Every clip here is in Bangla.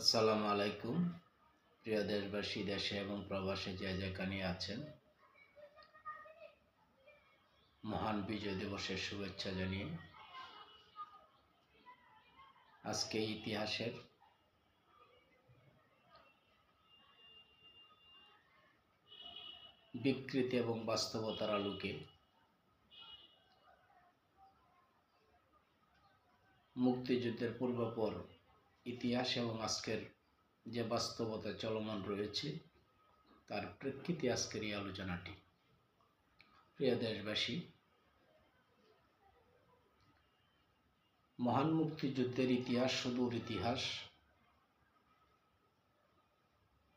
আসসালামু আলাইকুম, প্রিয় দেশবাসী, দেশে এবং প্রবাসে যে যেখানে আছেন। মহান বিজয় দিবসের শুভেচ্ছা জানিয়ে আজকে ইতিহাসের বিকৃতি এবং বাস্তবতার আলোকে মুক্তিযুদ্ধের পূর্বাপর ইতিহাস এবং আজকের যে বাস্তবতা চলমান রয়েছে, তার প্রেক্ষিতে আজকের এই আলোচনাটি। প্রিয় দেশবাসী, মহান মুক্তিযুদ্ধের ইতিহাস সুদূর ইতিহাস।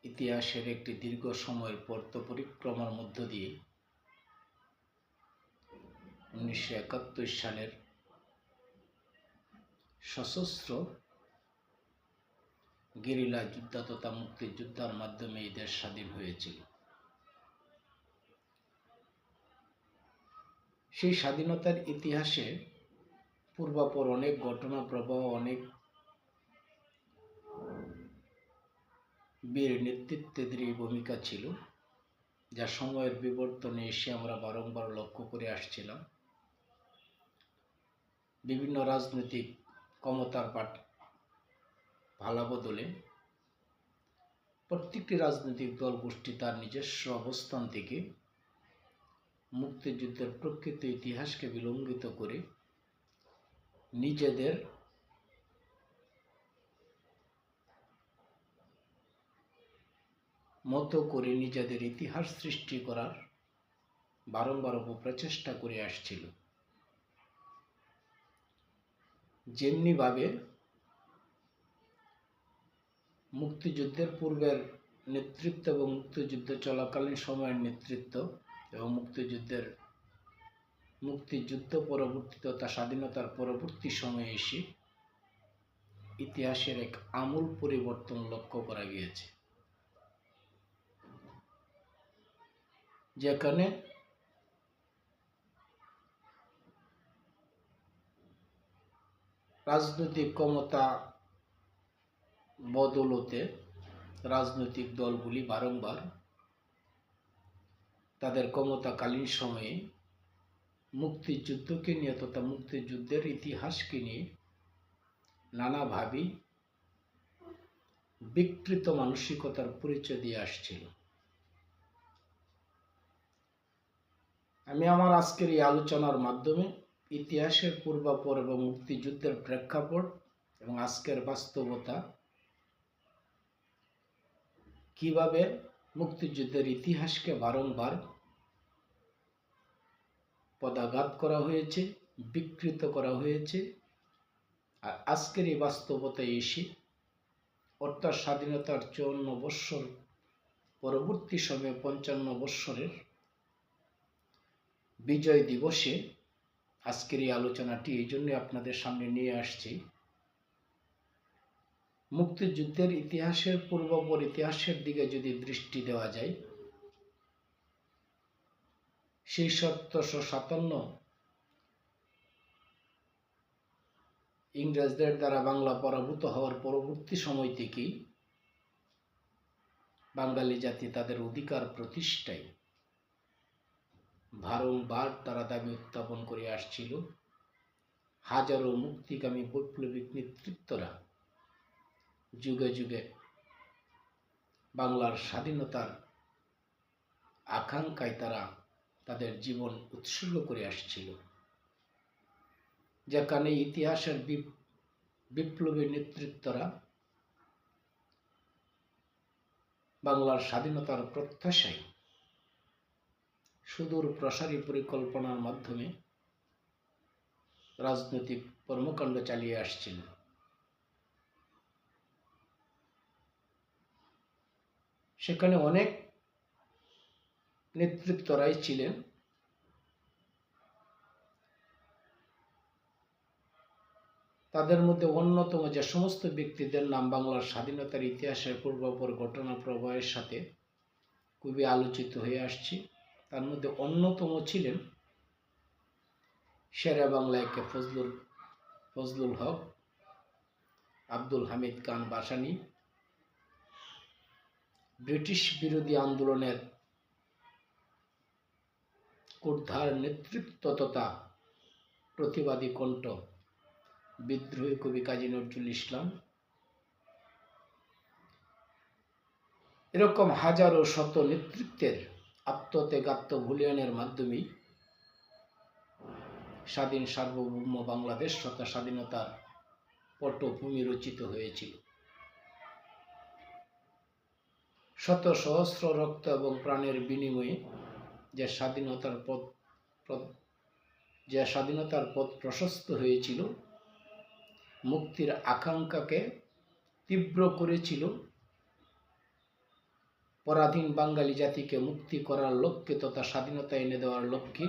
ইতিহাসের একটি দীর্ঘ সময়ের পর্ত পরিক্রমার মধ্য দিয়ে উনিশশো একাত্তর সালের সশস্ত্র গেরিলা যুদ্ধ তথা মুক্তিযুদ্ধের মাধ্যমে এই দেশ স্বাধীন হয়েছিল। সেই স্বাধীনতার ইতিহাসে পূর্বাপর অনেক ঘটনা, প্রবাহ, অনেক বীর নেতৃত্বের ভূমিকা ছিল, যা সময়ের বিবর্তনে এসে আমরা বারংবার লক্ষ্য করে আসছিলাম। বিভিন্ন রাজনৈতিক ক্ষমতার পাট ভালা বদলে প্রত্যেকটি রাজনৈতিক দল গোষ্ঠী তার নিজস্ব অবস্থান থেকে মুক্তিযুদ্ধের প্রকৃত ইতিহাসকে বিলম্বিত করে নিজেদের মতো করে নিজেদের ইতিহাস সৃষ্টি করার বারংবার অপপ্রচেষ্টা করে আসছিল। যেমনিভাবে মুক্তিযুদ্ধের পূর্বের নেতৃত্ব এবং মুক্তিযুদ্ধ চলাকালীন সময়ের নেতৃত্ব এবং মুক্তিযুদ্ধের মুক্তিযুদ্ধ পরবর্তী তথা স্বাধীনতার পরবর্তী সময়ে এসে ইতিহাসের এক আমূল পরিবর্তন লক্ষ্য করা গিয়েছে। যেখানে রাজনৈতিক ক্ষমতা বদলতে রাজনৈতিক দলগুলি বারংবার তাদের ক্ষমতাকালীন সময়ে মুক্তিযুদ্ধকে নিয়ে তথা মুক্তিযুদ্ধের ইতিহাসকে নিয়ে নানাভাবেই বিকৃত মানসিকতার পরিচয় দিয়ে আসছিল। আমি আমার আজকের এই আলোচনার মাধ্যমে ইতিহাসের পূর্বাপর এবং মুক্তিযুদ্ধের প্রেক্ষাপট এবং আজকের বাস্তবতা কীভাবে মুক্তিযুদ্ধের ইতিহাসকে বারংবার পদাঘাত করা হয়েছে, বিকৃত করা হয়েছে? আর আজকের এই বাস্তবতায় এসে অর্থাৎ স্বাধীনতার চুয়ান্ন বৎসর, পরবর্তী সময়ে পঞ্চান্ন বৎসরের বিজয় দিবসে আজকের এই আলোচনাটি এই জন্যই আপনাদের সামনে নিয়ে আসছি। মুক্তিযুদ্ধের ইতিহাসের পূর্বপর ইতিহাসের দিকে যদি দৃষ্টি দেওয়া যায়, সেই সতেরোশো সাতান্ন ইংরেজদের দ্বারা বাংলা পরাভূত হওয়ার পরবর্তী সময় থেকেই বাঙালি জাতি তাদের অধিকার প্রতিষ্ঠায় বারংবার তারা দাবি উত্থাপন করে আসছিল। হাজারো মুক্তিকামী বৈপ্লবিক নেতৃত্বরা যুগে যুগে বাংলার স্বাধীনতার আকাঙ্ক্ষায় তারা তাদের জীবন উৎসর্গ করে আসছিল। যেখানে ইতিহাসের বিপ্লবী নেতৃত্বরা বাংলার স্বাধীনতার প্রত্যাশায় সুদূর প্রসারী পরিকল্পনার মাধ্যমে রাজনৈতিক কর্মকাণ্ড চালিয়ে আসছিল। সেখানে অনেক নেতৃত্বরাই ছিলেন। তাদের মধ্যে অন্যতম যে সমস্ত ব্যক্তিদের নাম বাংলার স্বাধীনতার ইতিহাসের পূর্বাপর ঘটনা প্রবাহের সাথে খুবই আলোচিত হয়ে আসছে। তার মধ্যে অন্যতম ছিলেন সেরা শেরা বাংলায়কে ফজলুল ফজলুল হক, আব্দুল হামিদ খান বাসানি। ব্রিটিশ বিরোধী আন্দোলনের উদ্ধার নেতৃত্ব তথা প্রতিবাদী কণ্ঠ বিদ্রোহী কবি কাজী নজরুল ইসলাম। এরকম হাজারো শত নেতৃত্বের আত্মত্যাগ আত্মভূলিয়ানের মাধ্যমেই স্বাধীন সার্বভৌম বাংলাদেশ তথা স্বাধীনতার পটভূমি রচিত হয়েছিল। শত সহস্র রক্ত এবং প্রাণের বিনিময়ে যে স্বাধীনতার পথ যে স্বাধীনতার পথ প্রশস্ত হয়েছিল, মুক্তির আকাঙ্ক্ষাকে তীব্র করেছিল, পরাধীন বাঙালি জাতিকে মুক্তি করার লক্ষ্যে তথা স্বাধীনতা এনে দেওয়ার লক্ষ্যে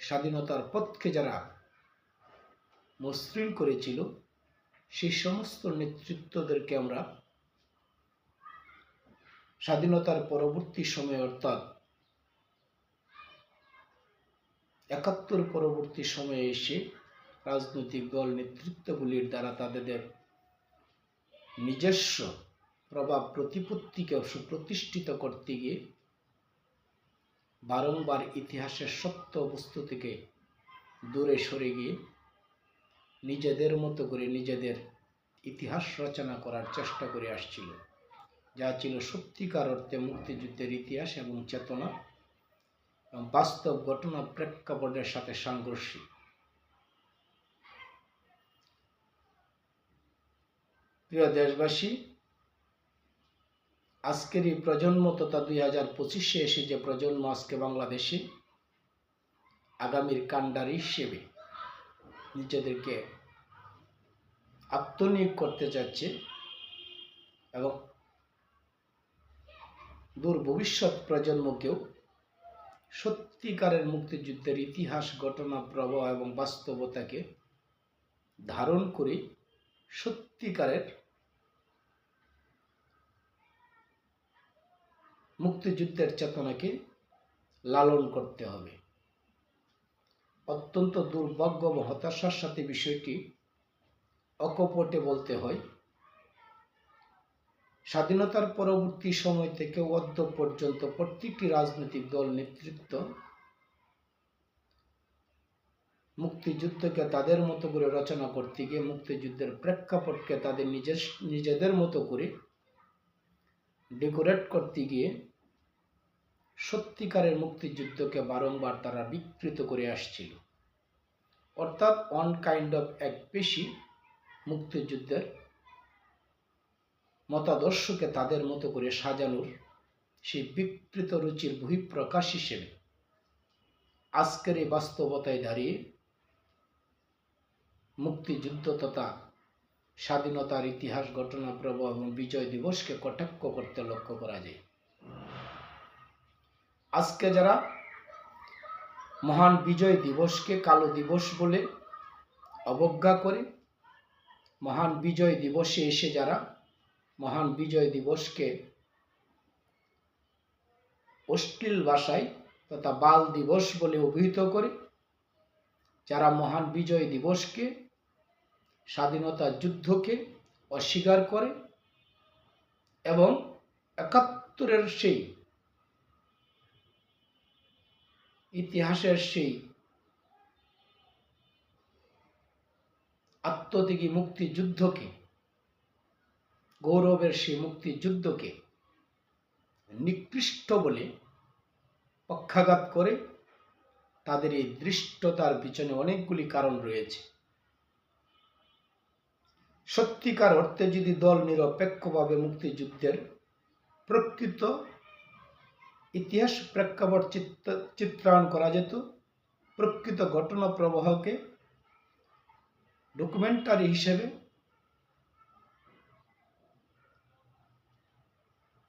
স্বাধীনতার পথকে যারা মসৃণ করেছিল সেই সমস্ত নেতৃত্বদেরকে আমরা স্বাধীনতার পরবর্তী সময়ে অর্থাৎ একাত্তর পরবর্তী সময়ে এসে রাজনৈতিক দল নেতৃত্বগুলির দ্বারা তাদের নিজস্ব প্রভাব প্রতিপত্তিকে সুপ্রতিষ্ঠিত করতে গিয়ে বারংবার ইতিহাসের সত্য বস্তু থেকে দূরে সরে গিয়ে নিজেদের মতো করে নিজেদের ইতিহাস রচনা করার চেষ্টা করে আসছিল। যা ছিল সত্যিকার অর্থে মুক্তিযুদ্ধের ইতিহাস এবং চেতনা এবং বাস্তব ঘটনা প্রেক্ষাপটের সাথে সাংঘর্ষিক। প্রিয় দেশবাসী, আজকের এই প্রজন্ম তথা দুই হাজার পঁচিশে এসে যে প্রজন্ম আজকে বাংলাদেশে, আগামীর কাণ্ডারি হিসেবে নিজেদেরকে আত্মনিয়োগ করতে চাচ্ছে এবং দূর ভবিষ্যৎ প্রজন্মকেও সত্যিকারের মুক্তিযুদ্ধের ইতিহাস, ঘটনা, প্রবাহ এবং বাস্তবতাকে ধারণ করে সত্যিকারের মুক্তিযুদ্ধের চেতনাকে লালন করতে হবে। অত্যন্ত দুর্ভাগ্য এবং হতাশার সাথে বিষয়টি অকপটে বলতে হয়। স্বাধীনতার পরবর্তী সময় থেকে অদ্য পর্যন্ত প্রত্যেকটি রাজনৈতিক দল নেতৃত্ব মুক্তিযুদ্ধকে তাদের মতো করে রচনা করতে গিয়ে মুক্তিযুদ্ধের প্রেক্ষাপটকে তাদের নিজের, নিজেদের মতো করে ডেকোরেট করতে গিয়ে সত্যিকারের মুক্তিযুদ্ধকে বারংবার তারা বিকৃত করে আসছিল। অর্থাৎ অন কাইন্ড অফ এক পেশি মুক্তিযুদ্ধের মতাদর্শকে তাদের মতো করে সাজানোর সেই বিকৃত রুচির বহিঃপ্রকাশ হিসেবে আজকের এই বাস্তবতায় দাঁড়িয়ে মুক্তিযুদ্ধ তথা স্বাধীনতার ইতিহাস, ঘটনা, প্রবাহ এবং বিজয় দিবসকে কটাক্ষ করতে লক্ষ্য করা যায়। আজকে যারা মহান বিজয় দিবসকে কালো দিবস বলে অবজ্ঞা করে, মহান বিজয় দিবসে এসে যারা মহান বিজয় দিবসকে অশ্লীল ভাষায় তথা বাল দিবস বলে অভিহিত করে, যারা মহান বিজয় দিবসকে, স্বাধীনতা যুদ্ধকে অস্বীকার করে এবং একাত্তরের সেই ইতিহাসের সেই আত্মত্যাগী মুক্তিযুদ্ধকে, গৌরবের সেই মুক্তিযুদ্ধকে নিকৃষ্ট বলে পক্ষাঘাত করে তাদের এই দৃষ্টতার পিছনে অনেকগুলি কারণ রয়েছে। সত্যিকার অর্থে যদি দল নিরপেক্ষভাবে মুক্তিযুদ্ধের প্রকৃত ইতিহাস প্রেক্ষাপট চিত্র, চিত্রায়ন করা যেত। প্রকৃত ঘটনা প্রবাহকে ডকুমেন্টারি হিসেবে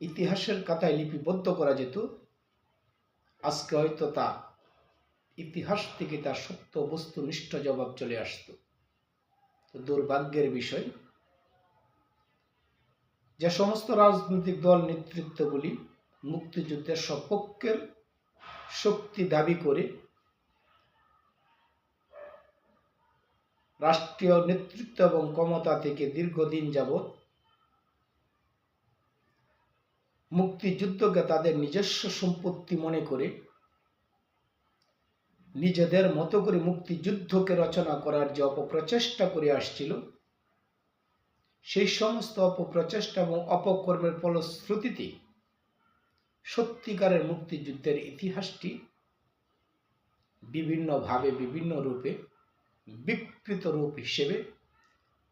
ইতিহাসের কাতায় লিপিবদ্ধ করা যেত। আজকে হয়তো তা ইতিহাস থেকে তার সত্য বস্তুনিষ্ঠ জবাব চলে আসতো। দুর্ভাগ্যের বিষয়, যে সমস্ত রাজনৈতিক দল নেতৃত্বগুলি মুক্তিযুদ্ধের সপক্ষের শক্তি দাবি করে রাষ্ট্রীয় নেতৃত্ব এবং ক্ষমতা থেকে দীর্ঘদিন যাবৎ মুক্তিযুদ্ধকে তাদের নিজস্ব সম্পত্তি মনে করে নিজেদের মতো করে মুক্তিযুদ্ধকে রচনা করার যে অপপ্রচেষ্টা করে আসছিল, সেই সমস্ত অপপ্রচেষ্টা এবং অপকর্মের ফলশ্রুতিতে সত্যিকারের মুক্তিযুদ্ধের ইতিহাসটি বিভিন্নভাবে বিভিন্ন রূপে, বিকৃত রূপ হিসেবে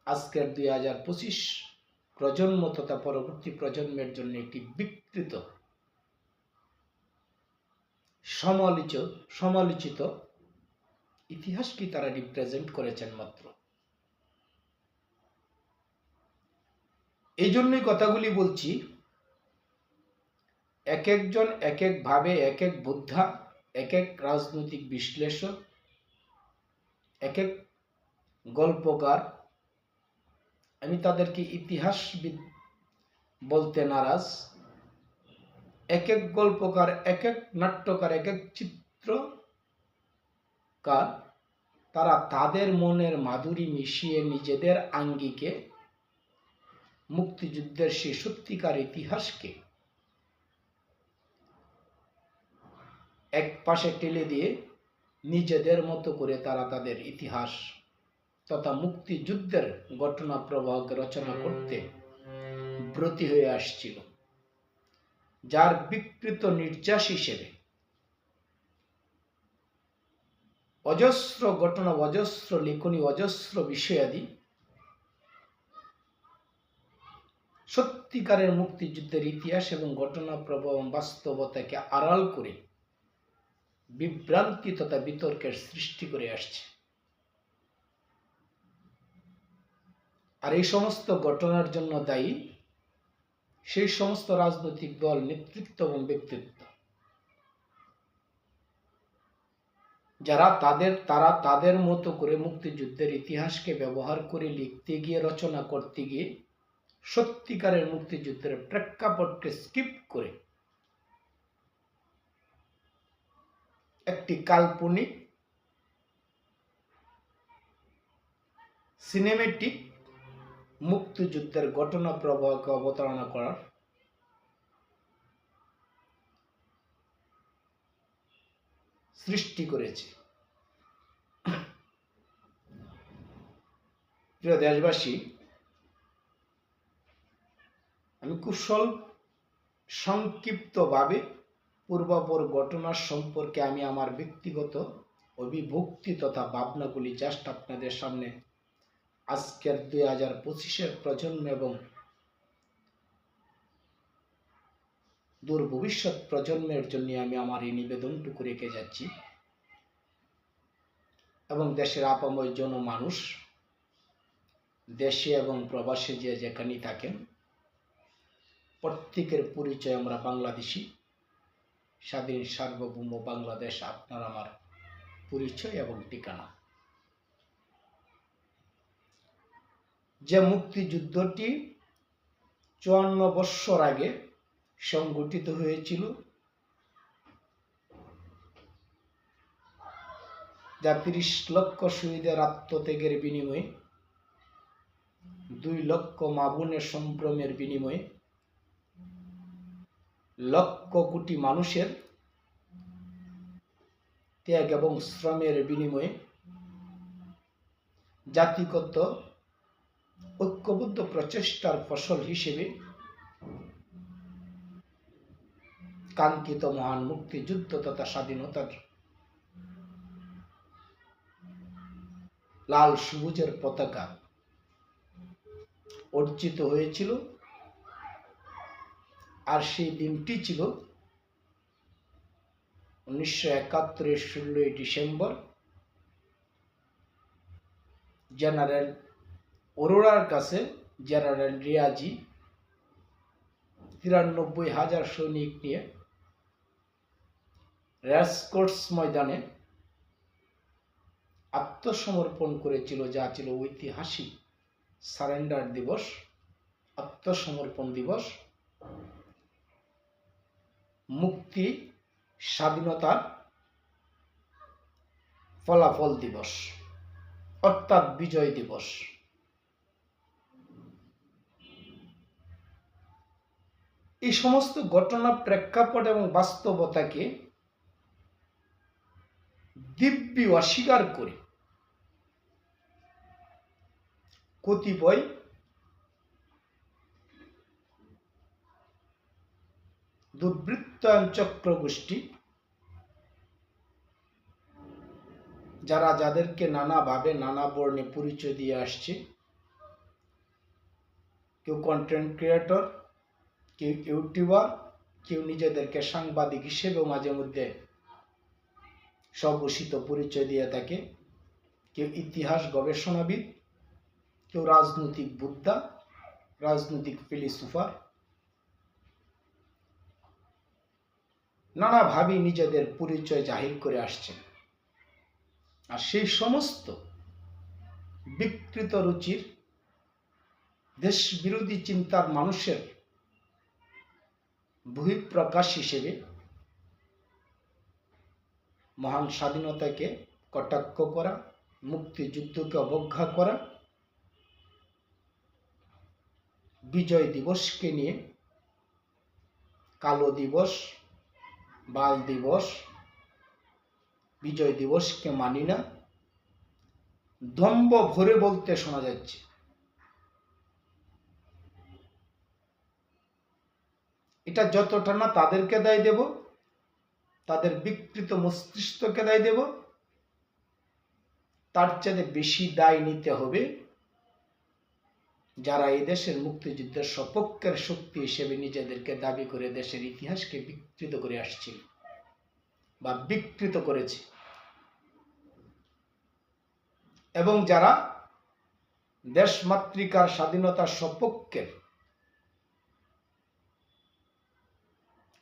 আজকের দুই হাজার পঁচিশ প্রজন্ম তথা পরবর্তী প্রজন্মের জন্য একটি বিকৃত, সমালোচিত সমালোচিত ইতিহাসকে তারা রিপ্রেজেন্ট করেছেন মাত্র। এই জন্যই কথাগুলি বলছি এক একজন এক একভাবে এক এক বুদ্ধা এক এক রাজনৈতিক বিশ্লেষক এক এক গল্পকার। আমি তাদেরকে ইতিহাসবিদ বলতে নারাজ। এক এক গল্পকার এক এক নাট্যকার এক এক চিত্রকার, তারা তাদের মনের মাধুরী মিশিয়ে নিজেদের আঙ্গিকে, মুক্তিযুদ্ধের সেই সত্যিকার ইতিহাসকে এক পাশে টেলে দিয়ে নিজেদের মতো করে তারা তাদের ইতিহাস তথা মুক্তিযুদ্ধের ঘটনা প্রবাহ রচনা করতে ব্রতী হয়ে আসছিল। যার বিকৃত নির্যাস হিসেবে অজস্র ঘটনা অজস্র লেখনী অজস্র বিষয়াদি সত্যিকারের মুক্তিযুদ্ধের ইতিহাস এবং ঘটনা প্রবাহ বাস্তবতাকে আড়াল করে বিভ্রান্তি তথা বিতর্কের সৃষ্টি করে আসছে। আর এই সমস্ত ঘটনার জন্য দায়ী সেই সমস্ত রাজনৈতিক দল, নেতৃত্ব এবং ব্যক্তিত্ব। যারা তাদের, তারা তাদের মতো করে মুক্তিযুদ্ধের ইতিহাসকে ব্যবহার করে লিখতে গিয়ে, রচনা করতে গিয়ে সত্যিকারের মুক্তিযুদ্ধের প্রেক্ষাপটকে স্কিপ করে একটি কাল্পনিক সিনেমেটিক মুক্তিযুদ্ধের ঘটনা প্রবাহকে অবতারণা করার সৃষ্টি করেছে। প্রিয় দেশবাসী, আমি কুশল সংক্ষিপ্তভাবে পূর্বাপর ঘটনার সম্পর্কে আমি আমার ব্যক্তিগত অভিভক্তি তথা ভাবনাগুলি জাস্ট আপনাদের সামনে আজকের দুই হাজার পঁচিশের প্রজন্ম এবং দূর ভবিষ্যৎ প্রজন্মের জন্য আমি আমার এই নিবেদনটুকু রেখে যাচ্ছি। এবং দেশের আপাময় জনমানুষ, দেশে এবং প্রবাসে যে যেখানেই থাকেন, প্রত্যেকের পরিচয় আমরা বাংলাদেশি। স্বাধীন সার্বভৌম বাংলাদেশ আপনার আমার পরিচয় এবং ঠিকানা। যে মুক্তিযুদ্ধটি চুয়ান্ন বৎসর আগে সংগঠিত হয়েছিল, যা তিরিশ লক্ষ শহীদের আত্মত্যাগের বিনিময়ে, দুই লক্ষ মাবুনের সম্ভ্রমের বিনিময়ে লক্ষ কোটি মানুষের ত্যাগ এবং শ্রমের বিনিময়ে জাতিগত ঐক্যবদ্ধ প্রচেষ্টার ফসল হিসেবে কাঙ্ক্ষিত মহান মুক্তিযুদ্ধ তথা স্বাধীনতার লাল সবুজের পতাকা অর্জিত হয়েছিল। আর সেই দিনটি ছিল উনিশশো একাত্তরের ষোলোই ডিসেম্বর। জেনারেল অরোরার কাছে জেনারেল রিয়াজি তিরানব্বই হাজার সৈনিক নিয়ে রেসকোর্স ময়দানে আত্মসমর্পণ করেছিল, যা ছিল ঐতিহাসিক সারেন্ডার দিবস, আত্মসমর্পণ দিবস। মুক্তি স্বাধীনতার ফলাফল দিবস, অর্থাৎ বিজয় দিবস। এই সমস্ত ঘটনা প্রেক্ষাপট এবং বাস্তবতাকে দিব্যি অস্বীকার করে কতিপয় দুর্বৃত্তায়ন চক্র গোষ্ঠী যারা যাদেরকে নানাভাবে নানা বর্ণে পরিচয় দিয়ে আসছে। কেউ কন্টেন্ট ক্রিয়েটর কেউ ইউটিউবার, কেউ নিজেদেরকে সাংবাদিক হিসেবেও মাঝে মধ্যে স্বঘোষিত পরিচয় দিয়ে থাকে। কেউ ইতিহাস গবেষণাবিদ, কেউ রাজনৈতিক বুদ্ধা, রাজনৈতিক ফিলিসুফার। নানাভাবে নিজেদের পরিচয় জাহির করে আসছেন। আর সেই সমস্ত বিকৃত রুচির দেশ বিরোধী চিন্তার মানুষের বহিঃপ্রকাশ হিসেবে মহান স্বাধীনতাকে কটাক্ষ করা, মুক্তিযুদ্ধকে অবজ্ঞা করা, বিজয় দিবসকে নিয়ে কালো দিবস বাল দিবস, বিজয় দিবসকে মানি না। দম্ব ভরে বলতে শোনা যাচ্ছে। এটা যতটা না তাদেরকে দায় দেব, তাদের বিকৃত মস্তিষ্ককে দায় দেব, তার চেয়ে বেশি দায় নিতে হবে যারা এই দেশের মুক্তিযুদ্ধের সপক্ষের শক্তি হিসেবে নিজেদেরকে দাবি করে দেশের ইতিহাসকে বিকৃত করে আসছিল বা বিকৃত করেছে। এবং যারা দেশমাতৃকার স্বাধীনতার সপক্ষের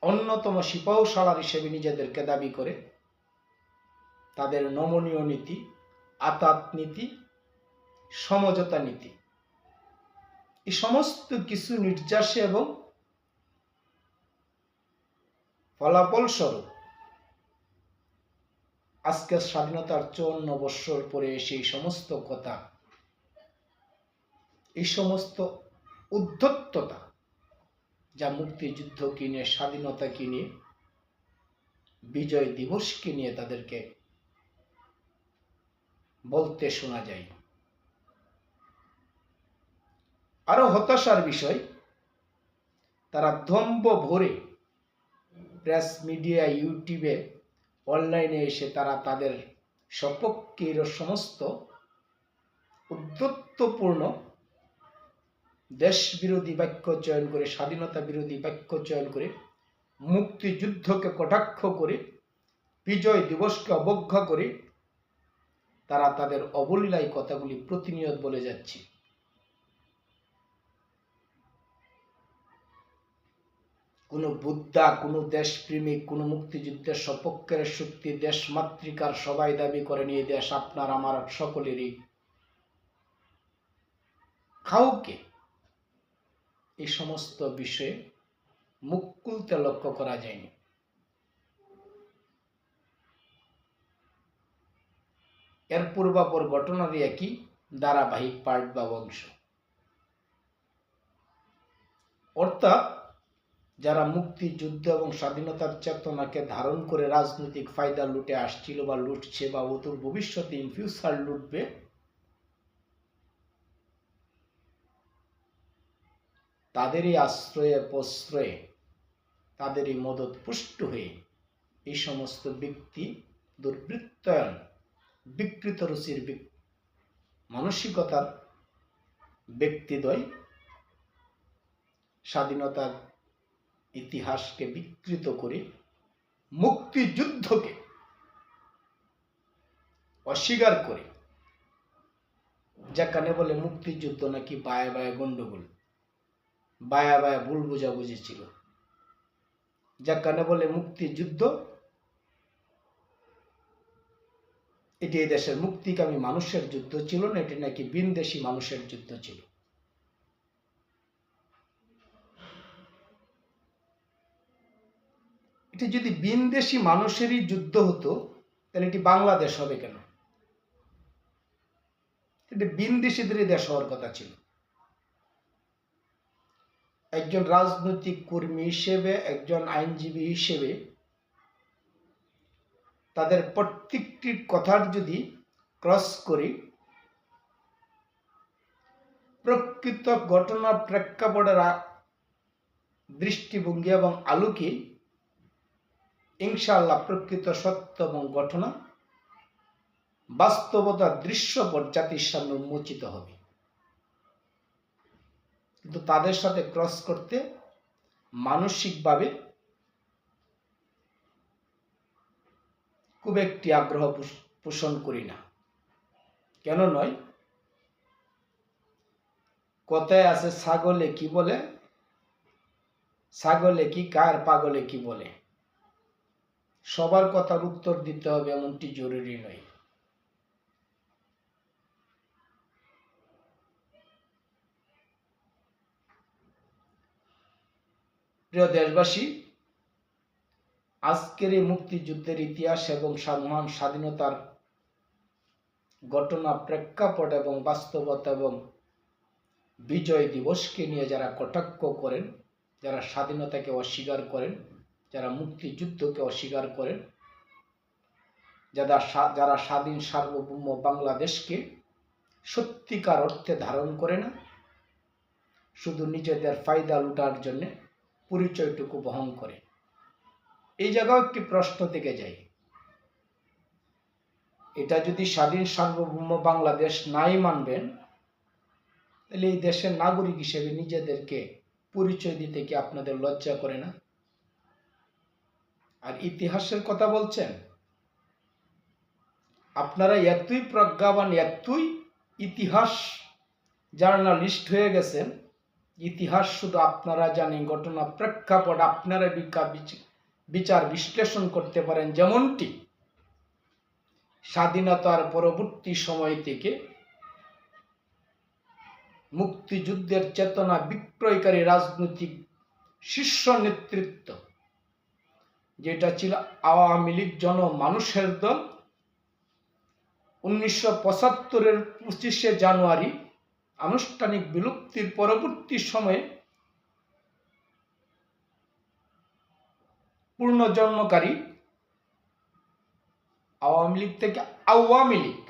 অন্যতম সিপাহসালার হিসেবে নিজেদেরকে দাবি করে, তাদের নমনীয় নীতি, আতাত নীতি, সমঝোতা নীতি এই সমস্ত কিছু নির্যাসে এবং ফলাফল স্বরূপ আজকের স্বাধীনতার চুয়ান্ন বৎসর পরে সেই সমস্ত কথা, এই সমস্ত উদ্ধত্ততা যা মুক্তিযুদ্ধ কিনে স্বাধীনতা কিনে বিজয় দিবসকে নিয়ে তাদেরকে বলতে শোনা যায়। আরও হতাশার বিষয়, তারা দম্ব ভরে প্রেস মিডিয়া, ইউটিউবে, অনলাইনে এসে তারা তাদের সপক্ষের সমস্ত উদ্ধত্তপূর্ণ দেশ বিরোধী বাক্য চয়ন করে, স্বাধীনতা বিরোধী বাক্য চয়ন করে, মুক্তিযুদ্ধকে কটাক্ষ করে, বিজয় দিবসকে অবজ্ঞা করে, তারা তাদের অবলীলায় কথাগুলি প্রতিনিয়ত বলে যাচ্ছে। কোনো বুদ্ধা, কোনো দেশপ্রেমিক, কোনো মুক্তিযুদ্ধের সপক্ষের শক্তি দেশ মাতৃকার সবাই দাবি করে নিয়ে দেশ আপনার, আমার সকলেরই। কাউকে এই সমস্ত বিষয়ে মুখ খুলতে লক্ষ্য করা যায়নি। এর পূর্বাপর ঘটনারই একই ধারাবাহিক পার্ট বা অংশ। অর্থাৎ যারা মুক্তিযুদ্ধ এবং স্বাধীনতার চেতনাকে ধারণ করে রাজনৈতিক ফায়দা লুটে আসছিল বা লুটছে বা অতুর ভবিষ্যতে ইন ফিউচার লুটবে, তাদেরই আশ্রয়ে প্রশ্রয়ে তাদেরই মদত পুষ্ট হয়ে এই সমস্ত ব্যক্তি দুর্বৃত্তায়ন, বিকৃত রুচির মানসিকতার ব্যক্তিদ্বয় স্বাধীনতার ইতিহাসকে বিকৃত করে মুক্তিযুদ্ধকে অস্বীকার করে। যেখানে বলে মুক্তিযুদ্ধ নাকি বায়ে বায়ে গন্ডগোল, বায়া বায়া ভুল বোঝাবুঝি ছিল। যেখানে বলে মুক্তিযুদ্ধ, এটি দেশের মুক্তিকামী মানুষের যুদ্ধ ছিল না, এটি নাকি বিনদেশি মানুষের যুদ্ধ ছিল। এটি যদি বিনদেশি মানুষেরই যুদ্ধ হতো, তাহলে এটি বাংলাদেশ হবে কেন? এটি বিন্দিসিদের দেশ হওয়ার কথা ছিল। একজন রাজনৈতিক কর্মী হিসেবে, একজন আইনজীবী হিসেবে তাদের প্রত্যেকটি কথার যদি ক্রস করি, প্রকৃত ঘটনা প্রেক্ষাপটের দৃষ্টিভঙ্গি এবং আলোকে ইনশাআল্লাহ প্রকৃত সত্য এবং ঘটনা বাস্তবতা দৃশ্যপট জাতির সামনে উন্মোচিত হবে। কিন্তু তাদের সাথে ক্রস করতে মানসিকভাবে খুব একটি আগ্রহ পোষ- পোষণ করি না। কেন নয়? কথায় আছে, ছাগলে কি বলে? ছাগলে কি কার পাগলে কি বলে? সবার কথার উত্তর দিতে হবে এমনটি জরুরি নয়। প্রিয় দেশবাসী, আজকের এই মুক্তিযুদ্ধের ইতিহাস এবং সা- মহান স্বাধীনতার ঘটনা, প্রেক্ষাপট এবং বাস্তবতা এবং বিজয় দিবসকে নিয়ে যারা কটাক্ষ করেন, যারা স্বাধীনতাকে অস্বীকার করেন যারা মুক্তিযুদ্ধকে অস্বীকার করেন, যারা যারা স্বাধীন সার্বভৌম বাংলাদেশকে সত্যিকার অর্থে ধারণ করে না, শুধু নিজেদের ফায়দা লুটার জন্যে পরিচয়টুকু বহন করে। এই জায়গাও একটি প্রশ্ন থেকে যায়। এটা যদি স্বাধীন সার্বভৌম বাংলাদেশ নাই মানবেন, তাহলে এই দেশের নাগরিক হিসেবে নিজেদেরকে পরিচয় দিতে কি আপনাদের লজ্জা করে না? আর ইতিহাসের কথা বলছেন? আপনারা এতই প্রজ্ঞাবান, এতই ইতিহাস জার্নালিস্ট হয়ে গেছেন। ইতিহাস শুধু আপনারা জানেন, ঘটনা প্রেক্ষাপট আপনারা বিচার বিশ্লেষণ করতে পারেন। যেমনটি স্বাধীনতার পরবর্তী সময় থেকে মুক্তিযুদ্ধের চেতনা বিক্রয়কারী রাজনৈতিক শীর্ষ নেতৃত্ব যেটা ছিল আওয়ামী লীগ জন মানুষের দল, উনিশশো পঁচাত্তরের পঁচিশে জানুয়ারি আনুষ্ঠানিক বিলুপ্তির পরবর্তী সময়ে পুনর্জন্মকারী আওয়ামী লীগ থেকে আওয়ামী লীগ,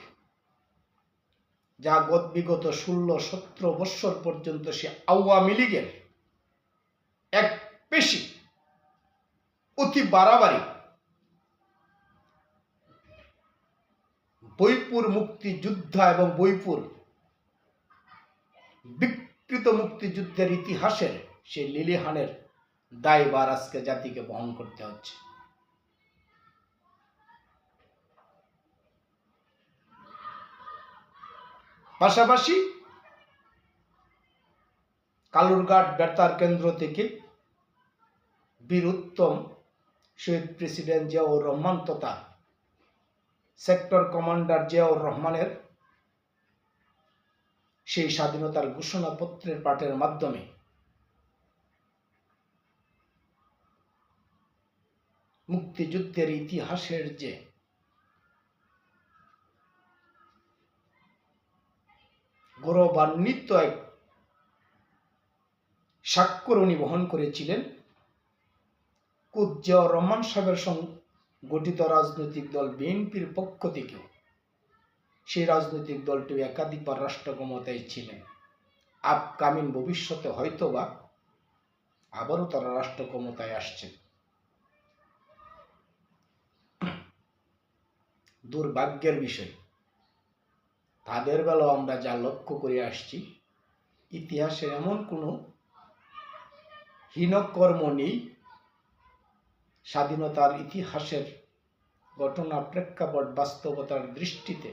যা গত বিগত ষোলো সতেরো বৎসর পর্যন্ত সে আওয়ামী লীগের এক পেশি। অতি বাড়াবাড়ি। বইপুর মুক্তিযোদ্ধা এবং বইপুর বিকৃত মুক্তিযুদ্ধের ইতিহাসের সেই লিলিহানের দায়বার আজকে জাতিকে বহন করতে হচ্ছে। পাশাপাশি কালুরঘাট বেতার কেন্দ্র থেকে বীর উত্তম শহীদ প্রেসিডেন্ট জিয়াউর রহমান তথা সেক্টর কমান্ডার জিয়াউর রহমানের সেই স্বাধীনতার ঘোষণাপত্রের পাঠের মাধ্যমে মুক্তিযুদ্ধের ইতিহাসের যে গৌরবান্বিত এক স্বাক্ষর উনি বহন করেছিলেন কুজ্জাউর রহমান সাহেবের সঙ্গে গঠিত রাজনৈতিক দল বিএনপির পক্ষ থেকে সেই রাজনৈতিক দলটি একাধিকবার রাষ্ট্র ক্ষমতায় ছিলেন। আপকামিং ভবিষ্যতে হয়তোবা আবারও তারা রাষ্ট্র ক্ষমতায় আসছেন। দুর্ভাগ্যের বিষয়, তাদের বেলাও আমরা যা লক্ষ্য করে আসছি, ইতিহাসে এমন কোনো হীনকর্ম নেই স্বাধীনতার ইতিহাসের ঘটনা প্রেক্ষাপট বাস্তবতার দৃষ্টিতে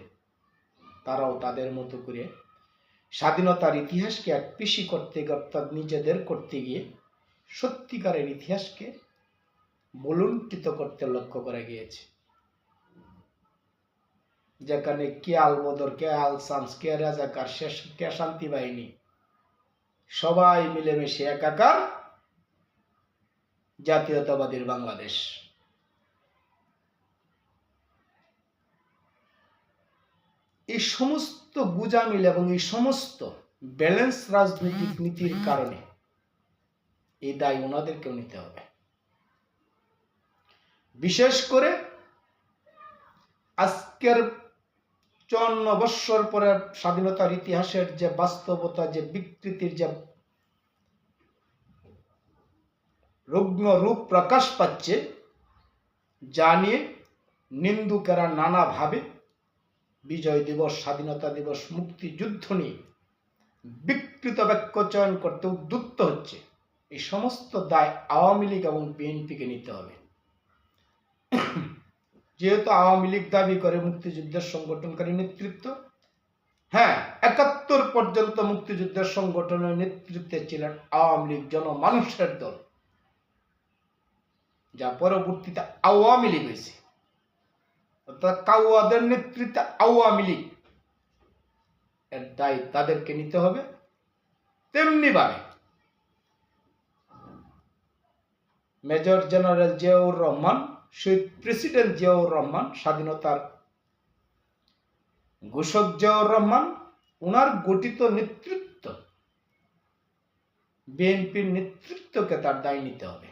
তারাও তাদের মতো করে স্বাধীনতার ইতিহাসকে এক পিসি করতে অর্থাৎ নিজেদের করতে গিয়ে সত্যিকারের ইতিহাসকে বলুণ্ঠিত করতে লক্ষ্য করা গিয়েছে। যেখানে কে আলবদর কে আলসামস কে রাজাকার কে শান্তি বাহিনী, সবাই মিলেমিশে একাকার জাতীয়তাবাদীর বাংলাদেশ। এই সমস্ত গুজামিল এবং এই সমস্ত ব্যালেন্স রাজনৈতিক নীতির কারণে এই দায় ওনাদেরকেও নিতে হবে। বিশেষ করে আজকের চুয়ান্ন বৎসর পরে স্বাধীনতার ইতিহাসের যে বাস্তবতা, যে বিকৃতির যে রুগ্ন রূপ প্রকাশ পাচ্ছে যা নিয়ে নিন্দুকেরা নানাভাবে বিজয় দিবস, স্বাধীনতা দিবস, মুক্তিযুদ্ধ নিয়ে বিকৃত বাক্য চয়ন করতে উদ্যুক্ত হচ্ছে। এই সমস্ত দায় আওয়ামী লীগ এবং বিএনপিকে নিতে হবে। যেহেতু আওয়ামী লীগ দাবি করে মুক্তিযুদ্ধের সংগঠনকারী নেতৃত্ব হ্যাঁ একাত্তর পর্যন্ত মুক্তিযুদ্ধের সংগঠনের নেতৃত্বে ছিলেন আওয়ামী লীগ জনমানুষের দল। যা পরবর্তীতে আওয়ামী লীগ হয়েছে। অর্থাৎ কাউয়াদের নেতৃত্বে আওয়ামী লীগ। এর দায় তাদেরকে নিতে হবে। তেমনি ভাবে মেজর জেনারেল জিয়াউর রহমান, শহীদ প্রেসিডেন্ট জিয়াউর রহমান, স্বাধীনতার ঘোষক জিয়াউর রহমান ওনার গঠিত নেতৃত্ব, বিএনপির নেতৃত্বকে তার দায় নিতে হবে।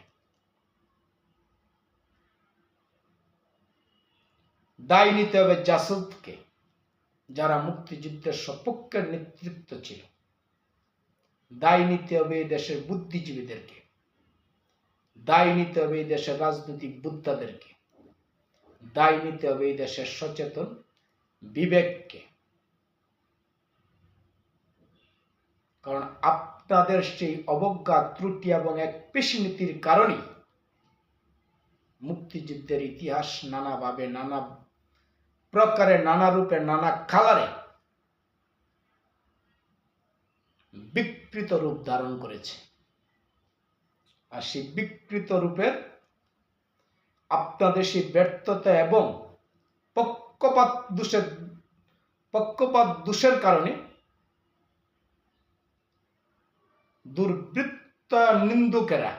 দায় নিতে হবে জাসুদকে, যারা মুক্তিযুদ্ধের সপক্ষের নেতৃত্ব ছিল। দায় নিতে হবে দেশের বুদ্ধিজীবীদেরকে। দায় নিতে হবে দেশের রাজনৈতিক বুদ্ধাদেরকে। দায় নিতে হবে দেশের সচেতন বিবেককে। কারণ আপনাদের সেই অবজ্ঞা, ত্রুটি এবং এক পেশি নীতির কারণেই মুক্তিযুদ্ধের ইতিহাস নানাভাবে, নানা প্রকারে নানা রূপে, নানা কালারে বিকৃত রূপ ধারণ করেছে। আর সেই বিকৃত রূপের আপনাদের সেই ব্যর্থতা এবং পক্ষপাত দোষের পক্ষপাত দোষের কারণে দুর্বৃত্ত নিন্দুকেরা,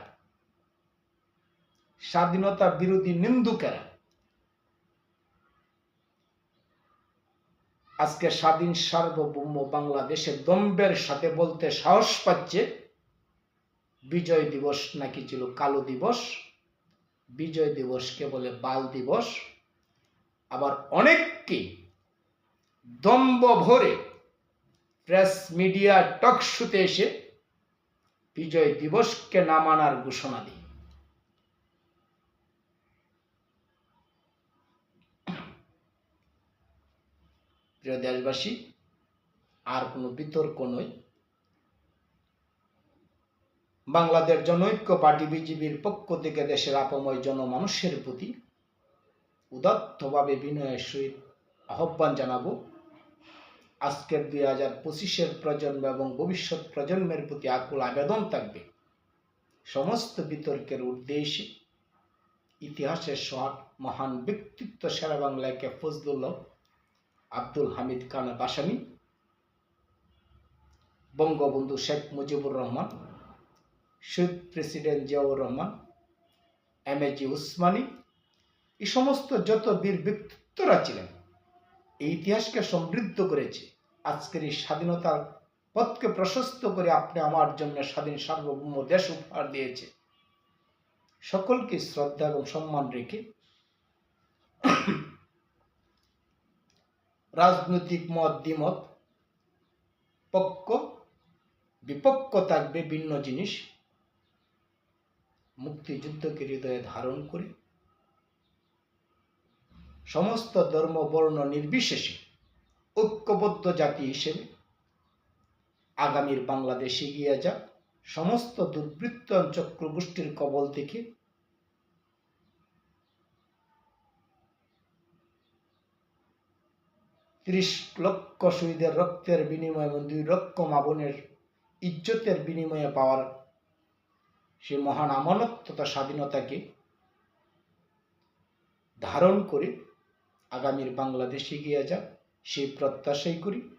স্বাধীনতা বিরোধী নিন্দুকেরা আজকে স্বাধীন সার্বভৌম বাংলাদেশের দম্বের সাথে বলতে সাহস পাচ্ছে বিজয় দিবস নাকি ছিল কালো দিবস? বিজয় দিবসকে বলে বাল দিবস। আবার অনেককে দম্ব ভরে প্রেস মিডিয়া টক শুতে এসে বিজয় দিবসকে না মানার ঘোষণা দিই প্রিয় দেশবাসী, আর কোনো বিতর্ক নয়। বাংলাদেশ জনৈক্য পার্টি বিজেপির পক্ষ থেকে দেশের আপময় জনমানুষের প্রতি উদাত্তভাবে বিনয়ের সহিত আহ্বান জানাব। আজকের দুই হাজার পঁচিশের প্রজন্ম এবং ভবিষ্যৎ প্রজন্মের প্রতি আকুল আবেদন থাকবে। সমস্ত বিতর্কের উদ্দেশ্যে ইতিহাসের সহাট মহান ব্যক্তিত্ব সেরা বাংলাকে ফজলুল্লাহ আব্দুল হামিদ খান বাসানি বঙ্গবন্ধু শেখ মুজিবুর রহমান, শহীদ president Ziaur Rahman M A G Osmani, এই সমস্ত যত বীর ব্যক্তিত্বরা ছিলেন, এই ইতিহাসকে সমৃদ্ধ করেছে। আজকের এই স্বাধীনতার পথকে প্রশস্ত করে আপনি আমার জন্য স্বাধীন সার্বভৌম দেশ উপহার দিয়েছে। সকলকে শ্রদ্ধা এবং সম্মান রেখে রাজনৈতিক মত, দ্বিমত পক্ষ বিপক্ষ থাকবে ভিন্ন জিনিস। মুক্তিযুদ্ধকে হৃদয়ে ধারণ করে। সমস্ত ধর্ম, বর্ণ নির্বিশেষে ঐক্যবদ্ধ জাতি হিসেবে আগামীর বাংলাদেশ এগিয়ে যাক। সমস্ত দুর্বৃত্ত চক্রগোষ্ঠীর কবল থেকে ত্রিশ লক্ষ শহীদের রক্তের বিনিময়ে এবং দুই লক্ষ মাবনের ইজ্জতের বিনিময়ে পাওয়ার সে মহান আমানত তথা স্বাধীনতাকে ধারণ করে আগামীর বাংলাদেশে এগিয়ে যাক, সেই প্রত্যাশাই করি।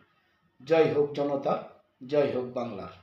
জয় হোক জনতা, জয় হোক বাংলার।